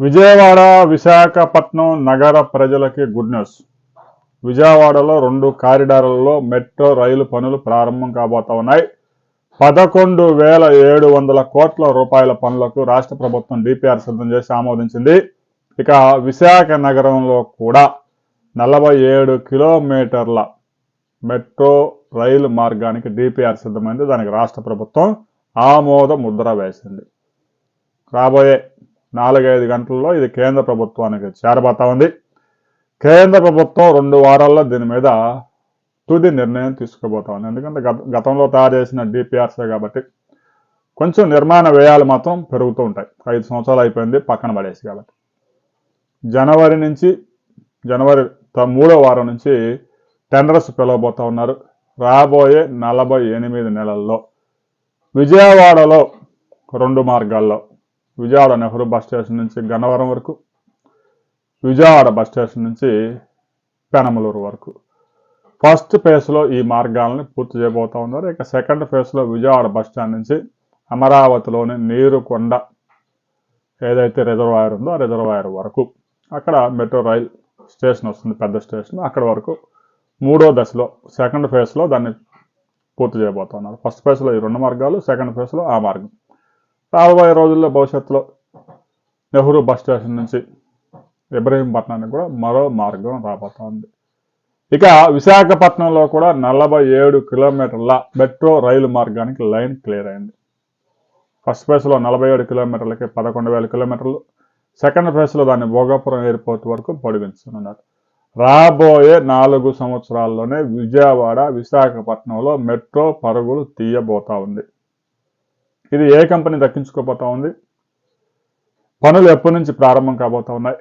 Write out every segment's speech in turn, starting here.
విజయవాడ విశాఖపట్నం నగర ప్రజలకి good news. విజయవాడలో రెండు కారిడార్లలో మెట్రో రైలు పనులు ప్రారంభం కాబోతా ఉన్నాయి పదకొండు వేల ఏడు వందల కోట్ల రూపాయల పనులకు రాష్ట్ర ప్రభుత్వం డిపిఆర్ సిద్ధం చేసి ఆమోదించింది. ఇక విశాఖ నగరంలో కూడా నలభై ఏడు కిలోమీటర్ల మెట్రో రైలు మార్గానికి డిపిఆర్ సిద్ధమైంది. దానికి రాష్ట్ర ప్రభుత్వం ఆమోద ముద్ర వేసింది. రాబోయే నాలుగైదు గంటల్లో ఇది కేంద్ర ప్రభుత్వానికి చేరబోతా ఉంది. కేంద్ర ప్రభుత్వం రెండు వారాల్లో దీని మీద తుది నిర్ణయం తీసుకోబోతా ఉంది. ఎందుకంటే గత గతంలో తయారు చేసిన డిపిఆర్సే కాబట్టి కొంచెం నిర్మాణ వ్యయాలు మాత్రం పెరుగుతూ ఉంటాయి. ఐదు సంవత్సరాలు అయిపోయింది పక్కన పడేసి కాబట్టి. జనవరి నుంచి జనవరి త- మూడో వారం నుంచి టెండర్స్ పిలవబోతా ఉన్నారు. రాబోయే నలభై ఎనిమిది నెలల్లో విజయవాడలో రెండు మార్గాల్లో విజయవాడ నెహ్రూ బస్ స్టేషన్ నుంచి గన్నవరం వరకు విజయవాడ బస్ స్టేషన్ నుంచి పెనమలూరు వరకు. ఫస్ట్ ఫేజ్లో ఈ మార్గాలను పూర్తి చేయబోతా ఉన్నారు. ఇక సెకండ్ ఫేజ్లో విజయవాడ బస్ స్టాండ్ నుంచి అమరావతిలోని నీరుకొండ ఏదైతే రిజర్వాయర్ ఉందో ఆ రిజర్వాయర్ వరకు. అక్కడ మెట్రో రైల్ స్టేషన్ వస్తుంది పెద్ద స్టేషన్. అక్కడ వరకు మూడో దశలో సెకండ్ ఫేజ్లో దాన్ని పూర్తి చేయబోతున్నారు ఫస్ట్ ఫేజ్లో ఈ రెండు మార్గాలు సెకండ్ ఫేజ్లో ఆ మార్గం. రాబోయే రోజుల్లో భవిష్యత్తులో నెహ్రూ బస్ స్టేషన్ నుంచి ఇబ్రహీంపట్నానికి కూడా మరో మార్గం రాబోతోంది. ఇక విశాఖపట్నంలో కూడా నలభై ఏడు కిలోమీటర్ల మెట్రో రైలు మార్గానికి లైన్ క్లియర్ అయింది. ఫస్ట్ ఫేజ్లో నలభై ఏడు కిలోమీటర్లకి పదకొండు వేల కిలోమీటర్లు సెకండ్ ఫేజ్లో దాన్ని భోగాపురం ఎయిర్పోర్ట్ వరకు పొడిగించనున్నారు రాబోయే నాలుగు సంవత్సరాల్లోనే విజయవాడ విశాఖపట్నంలో మెట్రో పరుగులు తీయబోతా ఉంది. ఇది ఏ కంపెనీ దక్కించుకోబోతా ఉంది? పనులు ఎప్పటి నుంచి ప్రారంభం కాబోతా ఉన్నాయి?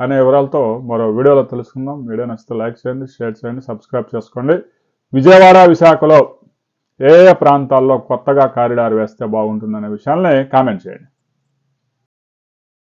అనే వివరాలతో మరో వీడియోలో తెలుసుకుందాం. వీడియో నచ్చితే లైక్ చేయండి షేర్ చేయండి సబ్స్క్రైబ్ చేసుకోండి. విజయవాడ విశాఖలో ఏ ఏ ప్రాంతాల్లో కొత్తగా కారిడార్ వేస్తే బాగుంటుందనే విషయాల్ని కామెంట్ చేయండి.